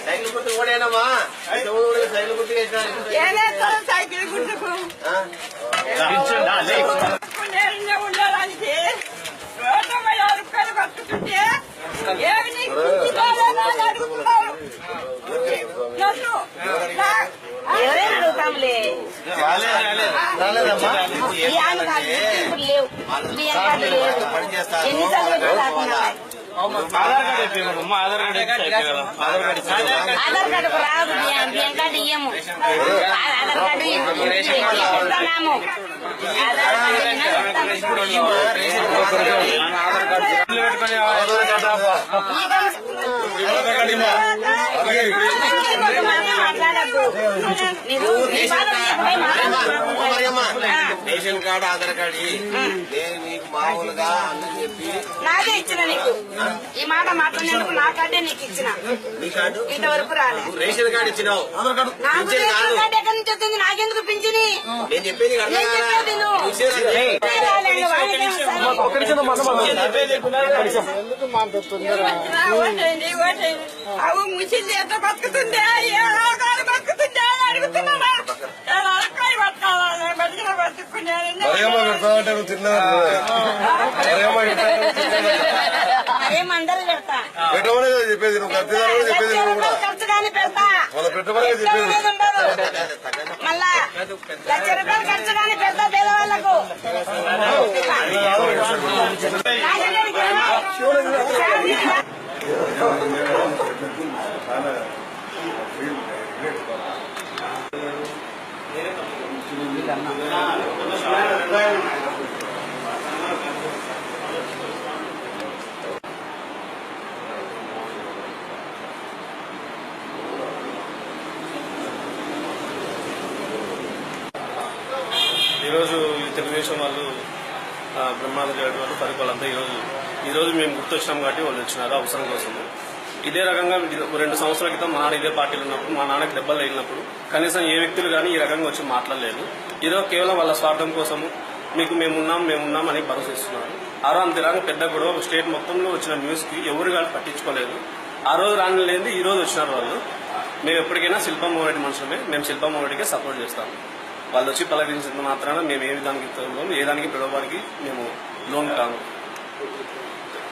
Cycle గుర్తు ఓడేనమ్మా. Cycle గుర్తు cycle గుర్తుకు నేను ఉండడానికి? రూపాయలు కట్టుకుంటే ఇప్పుడు లేవు ఆధార్ కార్డు అయిపోయిందమ్మా ఆధార్ కార్డు అయిపోయింది కదా. ఆధార్ కార్డు ఇచ్చారు ఆధార్ కార్డు రాదు బియ్యం బియ్యం కార్డు ఇయ్యము. ఆధార్ కార్డు ఇస్తున్నాము. ఆధార్ కార్డు ఇస్తాము. ఆధార్ కార్డు పెట్టుకొని ఆధార్ కార్డు మాట్లాడద్దు మీరు మీ బాధ తీసుకుపోయి మాట్లాడద్దు. Ration card Aadhaar card. నేను నీకు మామూలుగా చెప్పి నాకే ఇచ్చిన నీకు. ఈ మాట మాట్లాడినందుకు నా కార్డే నీకు ఇచ్చిన. నీ కార్డు? ఇంతవరకు రాలే. రేషన్ కార్డు ఇచ్చినావు. నాకు పింఛన్ రేషన్ కాదు. కార్డు ఎక్కడి నుంచి వచ్చింది నాకెందుకు పింఛని? నేను చెప్పేది కాదు నేను చెప్పేది నువ్వు. మరేమో పెడతామంటే నువ్వు మరేమో పెట్టమనే కదా చెప్పేది నువ్వు ఖర్చుదారు కూడా చెప్పేది నువ్వు కూడా. ఖర్చు వాళ్ళ పెట్టమనే చెప్పేది లేదు ఈరోజు ఈ తెలుగుదేశం వాళ్ళు ఆ, బ్రహ్మాండ చేయడం వాళ్ళు పరిపాలంతా ఈరోజు ఈరోజు మేము గుర్తొచ్చినాం కాబట్టి వాళ్ళు వచ్చినారు అవసరం కోసం. ఇదే రకంగా రెండు సంవత్సరాల క్రితం మా నాన్న ఇదే పార్టీలో ఉన్నప్పుడు మా నాన్నకి దెబ్బలు తగిలినప్పుడు కనీసం ఏ వ్యక్తులు కానీ ఈ రకంగా వచ్చి మాట్లాడలేదు. ఏదో కేవలం వాళ్ళ స్వార్థం కోసము మీకు మేమున్నాం మేమున్నాం అని భరోసా ఇస్తున్నారు. ఆ రోజు అంతేలాగా పెద్ద గొడవ స్టేట్ మొత్తంలో వచ్చిన న్యూస్కి ఎవరు కానీ పట్టించుకోలేదు. ఆ రోజు రాని లేని ఈ రోజు వచ్చినారు వాళ్ళు. మేము ఎప్పటికైనా శిల్పం మనుషులమే మేము శిల్పం సపోర్ట్ చేస్తాము వాళ్ళు వచ్చి పలకరించిన మాత్రాన మేము ఏ విధానికి ఏ దానికి పిలవడానికి మేము లోన్ కాము.